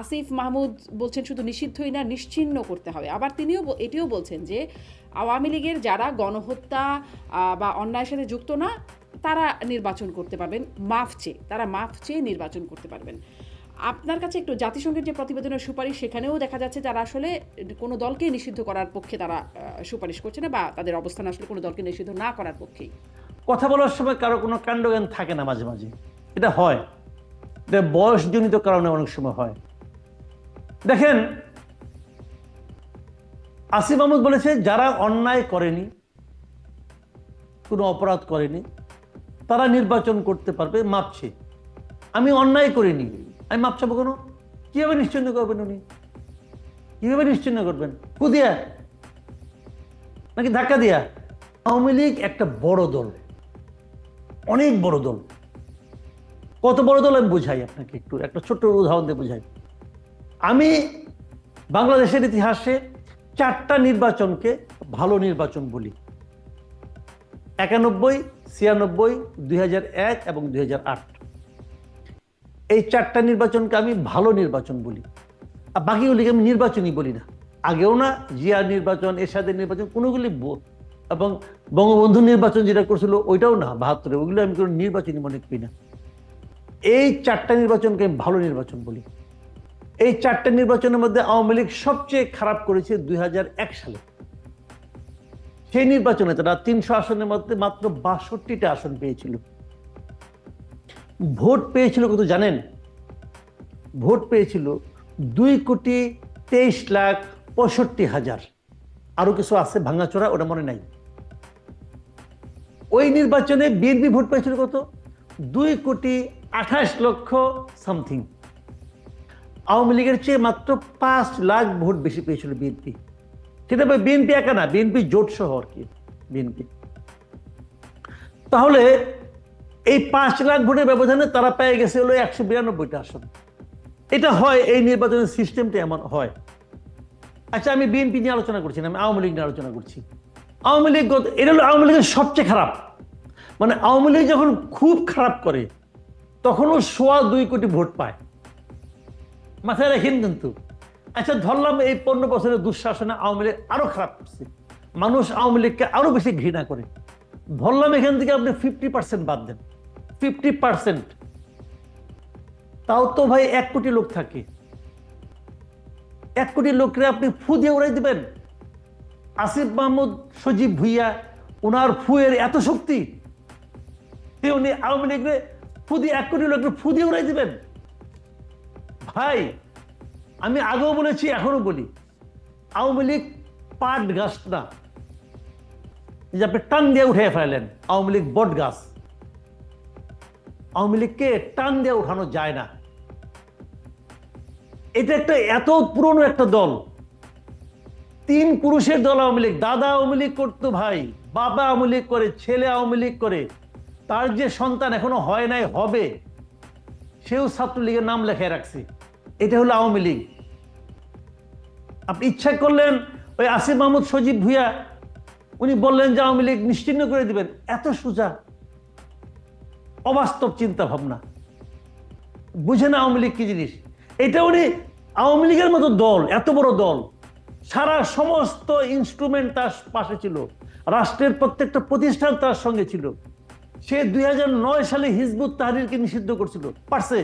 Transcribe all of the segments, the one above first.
আসিফ মাহমুদ বলছেন শুধু নিষিদ্ধই না, নিশ্চিহ্ন করতে হবে। আবার তিনিও এটিও বলছেন যে, আওয়ামী লীগের যারা গণহত্যা বা অন্যায়ের সাথে যুক্ত না, তারা নির্বাচন করতে পারবেন, মাফ চেয়ে, তারা মাফ চেয়ে নির্বাচন করতে পারবেন। আপনার কাছে একটু জাতিসংঘের যে প্রতিবেদনের সুপারিশ, সেখানেও দেখা যাচ্ছে যারা আসলে কোনো দলকে নিষিদ্ধ করার পক্ষে তারা সুপারিশ করছে না, বা তাদের অবস্থান আসলে কোনো দলকে নিষিদ্ধ না করার পক্ষেই। কথা বলার সময় কারও কোনো কাণ্ডজ্ঞান থাকে না মাঝে মাঝে। এটা হয়। এটা বয়সজনিত কারণে অনেক সময় হয়। দেখেন, আসিফ মাহমুদ বলেছে, যারা অন্যায় করেনি, কোনো অপরাধ করেনি, তারা নির্বাচন করতে পারবে, মাপছে। আমি অন্যায় করিনি। আমি মাপ চাবো কেন? কীভাবে নিশ্চিন্ন করবেন উনি? কীভাবে নিশ্চিন্ন করবেন? কুদিয়া? নাকি ধাক্কা দিয়া? আওয়ামী লীগ একটা বড় দল। অনেক বড় দল। কত বড় দল আমি বুঝাই আপনাকে একটু, একটা ছোট্ট উদাহরণ দিয়ে বুঝাই। আমি বাংলাদেশের ইতিহাসে চারটা নির্বাচনকে ভালো নির্বাচন বলি। একানব্বই, ছিয়ানব্বই, দুই এক এবং দুই হাজার আট। এই চারটা নির্বাচনকে আমি ভালো নির্বাচন বলি। আর বাকিগুলিকে আমি নির্বাচনই বলি না। আগেও না, জিয়া নির্বাচন, এরশাদের নির্বাচন, কোনোগুলি এবং বঙ্গবন্ধু নির্বাচন যেটা করছিল ওইটাও না বাহাত্তরে ওইগুলো আমি কোনো নির্বাচনই মনে করি না। এই চারটা নির্বাচনকে আমি ভালো নির্বাচন বলি। এই চারটা নির্বাচনের মধ্যে আওয়ামী লীগ সবচেয়ে খারাপ করেছে দুই হাজার এক সালে। সেই নির্বাচনে তারা তিনশো আসনের মধ্যে মাত্র বাষট্টিটা আসন পেয়েছিল। ভোট পেয়েছিল কত জানেন? ভোট পেয়েছিল দুই কোটি তেইশ লাখ পঁয়ষট্টি হাজার। আরও কিছু আছে ভাঙাচোরা, ওটা মনে নাই। ওই নির্বাচনে বিএনপি ভোট পেয়েছিল কত? দুই কোটি আঠাশ লক্ষ সামথিং। আওয়ামী লীগের চেয়ে মাত্র পাঁচ লাখ ভোট বেশি পেয়েছিল বিএনপি। সেটা বিএনপি একা না, বিএনপি জোট সহ আর কি, বিএনপি। তাহলে এই পাঁচ লাখ ভোটের ব্যবধানে তারা পেয়ে গেছে হলো একশো বিরানব্বইটা আসন। এটা হয়, এই নির্বাচনের সিস্টেমটা এমন হয়। আচ্ছা আমি বিএনপি নিয়ে আলোচনা করছি না, আমি আওয়ামী লীগ নিয়ে আলোচনা করছি। আওয়ামী লীগ এটা হলো আওয়ামী লীগের সবচেয়ে খারাপ। মানে আওয়ামী লীগ যখন খুব খারাপ করে, তখনও সোয়া দুই কোটি ভোট পায়। মাথায় রাখেন কিন্তু। আচ্ছা ধরলাম এই পনেরো বছরের দুঃশাসনে আওয়ামী লীগ আরও খারাপ করছে। মানুষ আওয়ামী লীগকে আরও বেশি ঘৃণা করে। ধরলাম এখান থেকে আপনি ফিফটি পার্সেন্ট বাদ দেন। ফিফটি পার্সেন্ট তাও তো ভাই এক কোটি লোক থাকে। এক কোটি লোকরে আপনি ফু দিয়ে উড়াই দিবেন। আসিফ মাহমুদ সজীব ভুইয়া ওনার ফুয়ের এত শক্তি উনি আওয়ামী লীগরে ফু দিয়ে এক কোটি লোককে ফু দিয়ে উড়াই দিবেন। ভাই, আমি আগেও বলেছি এখনও বলি। আওয়ামী লীগ পাট গাছ না। যে আপনি টান দিয়ে উঠে ফেলেন, আওয়ামী লীগ বট গাছ। আওয়ামী লীগকে টান দিয়ে উঠানো যায় না। এটা একটা এত পুরনো একটা দল। তিন পুরুষের দল আওয়ামী লীগ, দাদা আওয়ামী লীগ করতো ভাই, বাবা আওয়ামী লীগ করে, ছেলে আওয়ামী লীগ করে। তার যে সন্তান এখনও হয় নাই, হবে। সেও ছাত্রলীগের নাম লেখায় রাখছে। এটা হলো আওয়ামী লীগ। আপনি ইচ্ছা করলেন ওই আসিফ মাহমুদ সজীব ভুইয়া, উনি বললেন যে আওয়ামী লীগ নিশ্চিন্ন করে দিবেন। এত সোজা। অবাস্তব চিন্তা ভাবনা বুঝে না আওয়ামী লীগ কি জিনিস? এটা উনি আওয়ামী লীগের মতো দল, এত বড় দল। সারা সমস্ত ইনস্ট্রুমেন্ট তার পাশে ছিল। রাষ্ট্রের প্রত্যেকটা প্রতিষ্ঠান তার সঙ্গে ছিল। সে দুই হাজার নয় সালে হিজবুত তাহরিরকে নিষিদ্ধ করছিল। পারছে?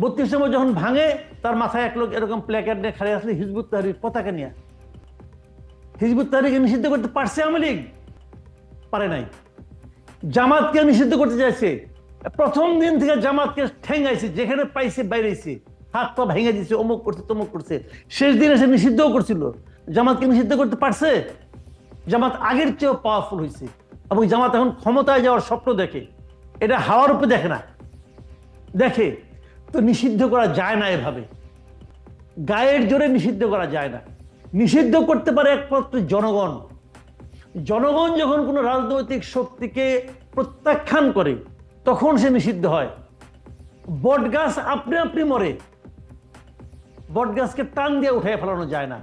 বত্রিশ সময় যখন ভাঙে, তার মাথায় এক লোক এরকম প্ল্যাকার্ড নিয়ে খাড়ে আসলে হিজবুত তাহরির পতাকা নিয়ে। হিজবুত তাহরিকে নিষিদ্ধ করতে পারছে আওয়ামী লীগ? পারে নাই। জামাতকে নিষিদ্ধ করতে চাইছে। প্রথম দিন থেকে জামাতকে ঠেঙ্গাইছে, যেখানে পাইছে বাইরেছে হাত পা ভেঙে দিছে, অমুক করছে, তমুক করছে। শেষ দিন এসে নিষিদ্ধও করছিল। জামাতকে নিষিদ্ধ করতে পারছে? জামাত আগের চেয়েও পাওয়ারফুল হয়েছে এবং জামাত এখন ক্ষমতায় যাওয়ার স্বপ্ন দেখে। এটা হাওয়ার উপরে দেখে না। দেখে তো নিষিদ্ধ করা যায় না এভাবে। গায়ের জোরে নিষিদ্ধ করা যায় না। নিষিদ্ধ করতে পারে একমাত্র জনগণ। জনগণ যখন কোনো রাজনৈতিক শক্তিকে প্রত্যাখ্যান করে, তখন সে নিষিদ্ধ হয়। বটগাছ আপনি আপনি মরে। বটগাছকে টান দিয়ে উঠে ফেলানো যায় না।